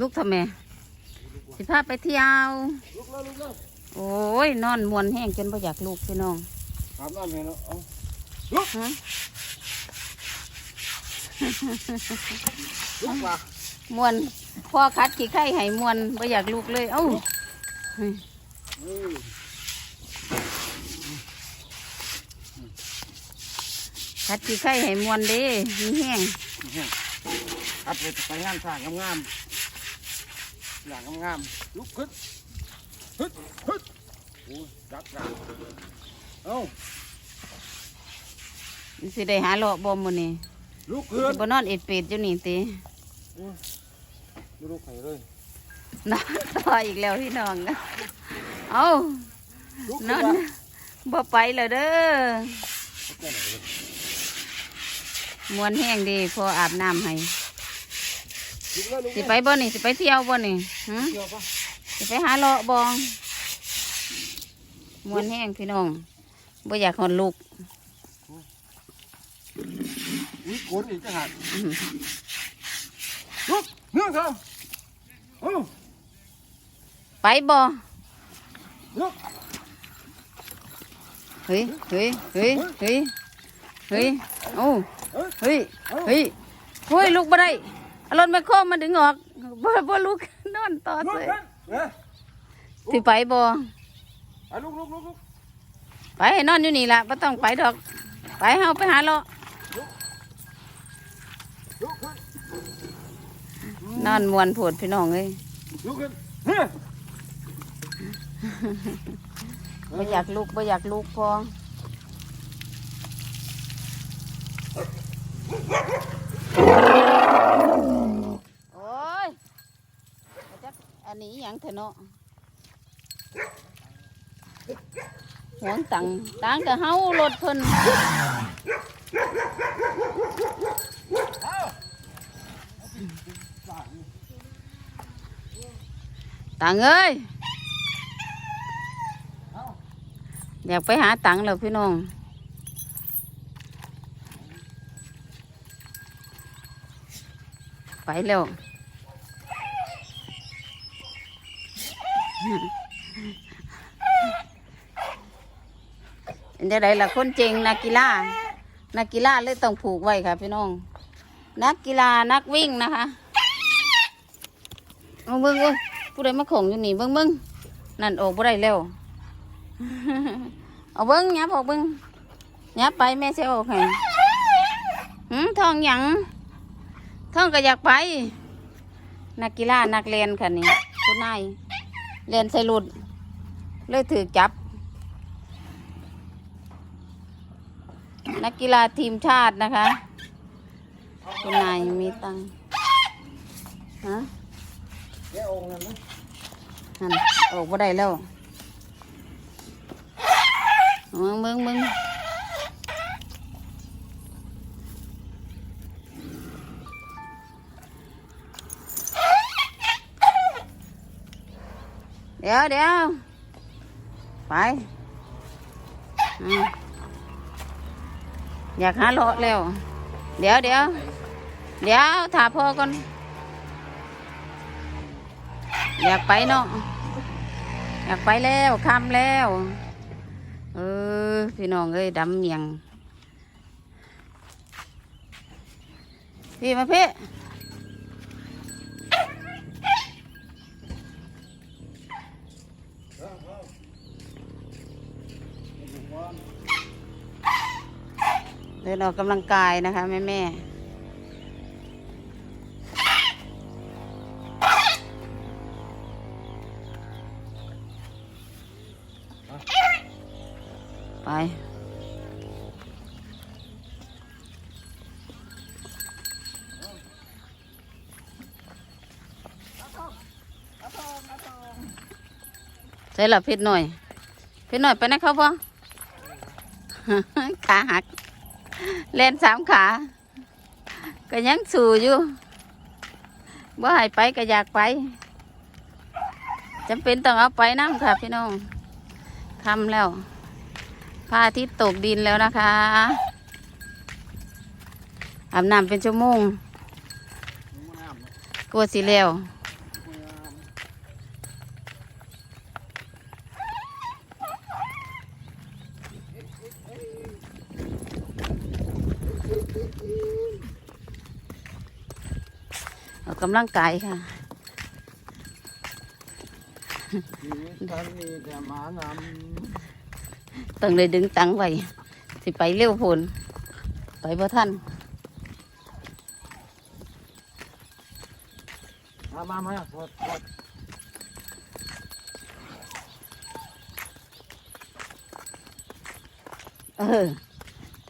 ลูกทำไมสิพาไปเที่ยว ลุกแล้วลุกแล้วโอ้ยนอนมวนแห้งจนบ่อยากลูกพี่น้องอาบน้ำให้เนาะเอาฮะลุกว่ะมวนพ่อคัดขี้ไข่ให้มวนบ่อยากลูกเลย เอ้าเออคัดขี้ไข่ให้มวนเด้มีแห้งอัดไปไปงานสร้างงามๆ อย่างงามๆลุกขึ้นฮึดฮึดโอ้ยจับจับเอ้าสิได้หาเลาะบ่มื้อนี้ลุกขึ้นสิบ่นอนเอ็ดเป็ดอยู่นี่ติลุกให้เลยนอนต่ออีกแล้วพี่น้องเอ้าลุกนขึ้อนนบ่ไปแล้วเด้อมวนแห้งดีพออาบน้ำให้ลุกแล้วลุก สิไปบ่นี่สิไปเที่ยวบ่นี่หึเกี่ยวปะสิไปหาเลาะบองมวนแห้งพี่น้องบ่อยากหอนลูกอุ้ยโกนอีกจะหักลุกเนื่องครับเอ้าไปบ่ลุกเฮ้ยเฮ้ยเฮ้ยเฮ้ยเฮ้ยโอ้เอ้ยเฮ้ยเฮ้ยเฮ้ยลูกบ่ได้เอา รถแมคโครมาดึงออกบ่บ่ลูกนอนต่อลุกเลยขึ้นเอ้ยสิไปบ่ไปลุกลุกลุกลุกไปให้นอนอยู่นี่ล่ะบ่ต้องไปดอก ไปเฮาไปหาเลาะลุกขึ้นนอนมวนโผดพี่น้องเอ้ยลุกขึ้นเฮ้ยบ่อยากลูกบ่อยากลูกพอโอ้ยจักอันนี้อิห ยังเถอะเนาะหวงตังตังก็เฮารถเพิ่นตังเอ้ยอยากไปหาตังค์แล้วพี่น้องไปแล้ว เป็นจะไดล่ะคนเจงนักกีฬานักกีฬาเลยต้องผูกไว้ค่ะพี่น้อง นักกีฬานักวิ่งนะคะเอาเบิ้งเอ้ยผู้ใดมาของอยู่นี่เบิ้งเบิ้งนั่นออกบ่ได้แล้วเอาเบิ้งยับออกเบิ้งยับไปแม่เสียออกให้หืมทองหยังทองก็อยากไป นักกีฬานักเรียนค่ะนี่คุณนาย เรียนใส่รุดเลยถือจับ นักกีฬาทีมชาตินะคะ คุณนายมีตังฮะแกองนั่นหันออกบ่ได้แล้วมึงมึงมึง ดี๋ยวเดี๋ยวไปอยากหาเลาะแล้ว เดี๋ยวเดี๋ยวเดี๋ยวถาพ่อก่อนอยากไปเนาะอยากไปแล้วคำแล้ว เออ พี่น้องเอ้ยดำเมียงพี่มาพี่ นออกกำลังกายนะคะ แม่แม่ไปใช่หละเพชรหน่อยเพชรหน่อยไปไหนเขาพ่อขาหัก เล่นสามขา ก็ยังสู่อยู่บ่ให้ไปก็อยากไปจำเป็นต้องเอาไปน้ำค่ะ พี่น้องทำแล้วพระอาทิตย์ตกดินแล้วนะคะอาบน้ำเป็นชั่วโมงกลัวสิแล้ว กกำลังกายค่ะชีวิตฉันมีแต่หมานต้องเลยดึงตังไว้สิไปเร็วพูนไปบ่ทันำมามามาปวดปวดเออ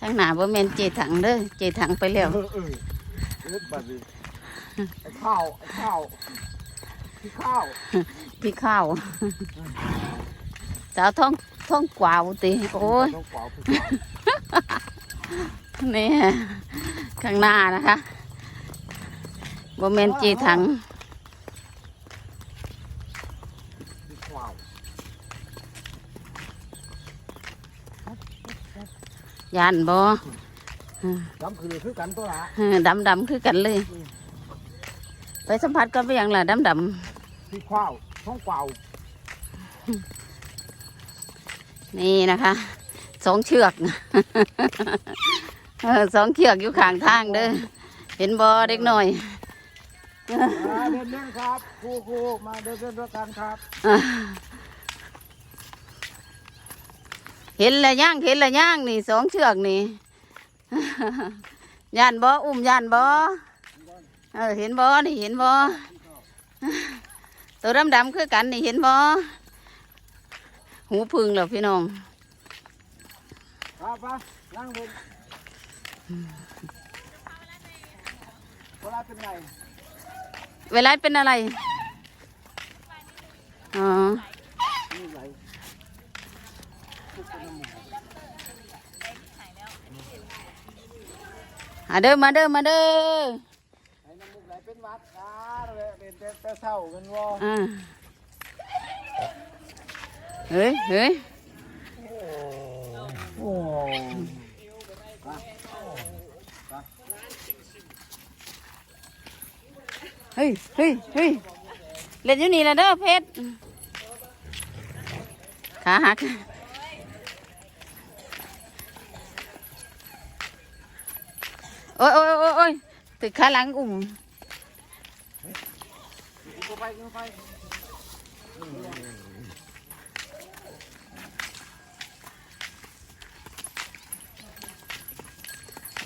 ทางหน้าบ่แม่นเจถังเด้อเจถังไปแล้วเออเออเล็ดบัดดิไอ้ ข้าวไอ้ข้าวพี่ข้าวพี่ข้าวสาวท้องท้องกวาวติโอ้ยต้องเป่าพี่ข้าวนี่ข้างหน้านะคะบ่แม่นเจถังพี่ข้าวยานบ่จำคือคือกันตัวละเออดำดำๆคือกันเลย ไปสัมผัสกันไปอย่างล่ะดำดำพี่ข้าวท้องเปล่าๆนี่นะคะสองเชือก เออสองเชือกอยู่ข้างทางเด้อเห็นบ่เด็กหน่อยมาเดินเล่นครับครูครูมาเดินเล่นด้วยกันครับเห็นและย่างเห็นและย่างนี่สองเชือกนี่ ย่านบ่อุ้มย่านบ่ เออเห็นบ่นี่เห็นบ่ตัวดำดำๆคือกันนี่เห็นบ่หูพึ่งเหรอพี่น้องครับปะนั่งเดินเวลาเป็นไงเวลาเป็นอะไรอ๋อนี่ไหลมาเด้อมาเด้อมาเด้อ แต่แต่เศร้ากันวออ่าเฮ้ยเฮ้ยโอ้เฮ้ยเฮ้ยเฮ้ยเล่นอยู่นี่ละเด้อเพชรขาหักโอ้ยโอ้ยโอ้ยโอ้ยตึกขาหลังอุ่มกู ไปกูไ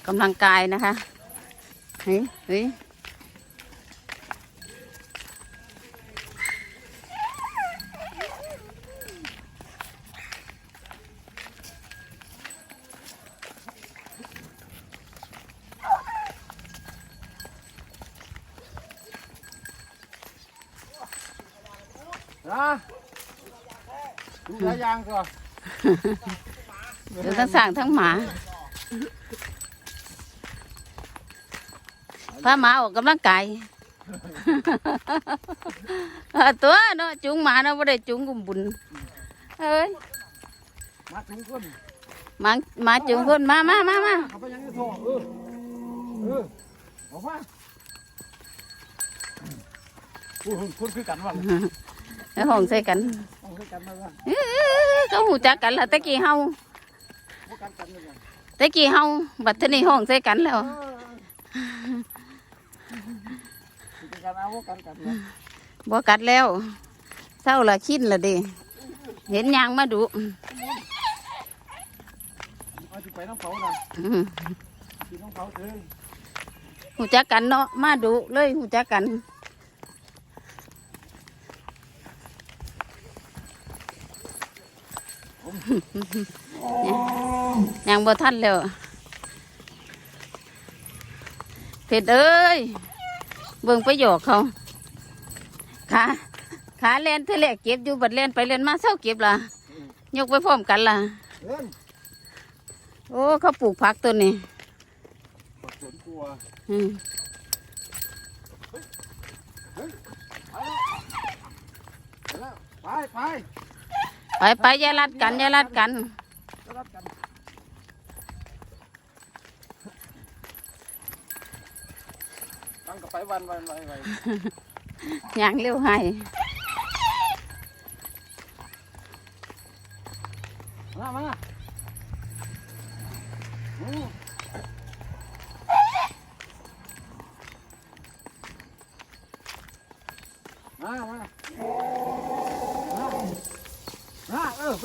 กำลังกายนะคะ เฮ้ยเฮ้ยายอย่างก่อนเดี๋ยวทั้งสั่งทั้งหมาพาหมาออกกำลังกายเออตัวเนาะจุงหมาเนาะไม่ได้จุงกุมบุญเอ้ยมาถึงคนหมาหมาจุงคนมามามามาเขาไปยังจะโทรเออเออออกมาพูดพูดคือกันว่าแล้วห้องใส่กัน กันนะว่าเขาหูจักกันละตะกี้เฮาพูดกันกันเลยตะกี้เฮาบัดทนี้ห้องใส่กันแล้วบ่กัดแล้วเศร้าละคิดละดิเห็นยางมาดูหูจักกันเนาะมาดูเลยหูจักกัน ยังบ่ทันแล้วเผ็ดเอ้ย เบิ่งไปหยอกเขาขาขาเล่นเทเลเก็บอยู่บัดเล่นไปเล่นมาเศร้าเก็บล่ะ ยกไปพร้อมกันล่ะ โอ้เขาปลูกผักตัวนี้ปักสวนกลัวอืมไปไป ไปไปไปอย่าลัดกันอย่าลัดกันแล้วรับกันตั้งกับไปวันวันวันวันย่างเร็วให้มามา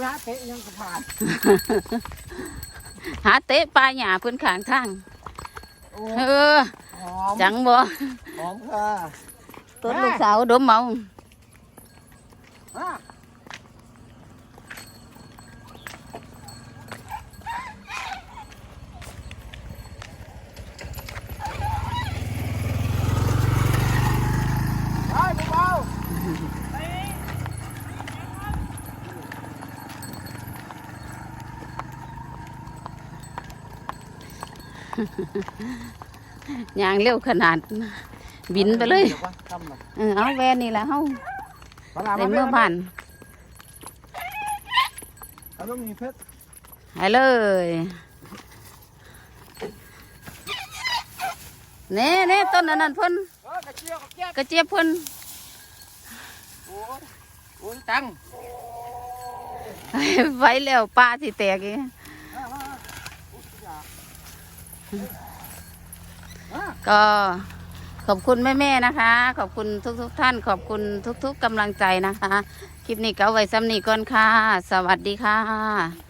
มาเออไปหาเตะยังกระผ่านหาเตะปลาหยาเพื้นขางทางโอ้เออ หอมจังบ่หอมค่ะต้นลูกสาวดมเมามาไปเบาๆ ยางเร็วขนาด บินไปเลยดี๋วก่อนทำหน่อยเออเอาแวนนี่แหละเฮาปลาร้าในมาเมื่อผ่านแล้วต้องมีเพชรให้เลยเน่เน่ต้นอันนั้นเพ่นเออกระเจียวกระเจี๊ยบกระเจี๊ยบเพ่นโอ้ยโอ้ยตังไว้แล้วปลาสิแตกอีก มามามาอุ๊ยอย่ามา ก็ขอบคุณแม่ๆนะคะ ขอบคุณทุกๆท่าน ขอบคุณทุกๆกำลังใจนะคะ คลิปนี้ก็ไว้ซ้ำนี้ก่อนค่ะ สวัสดีค่ะ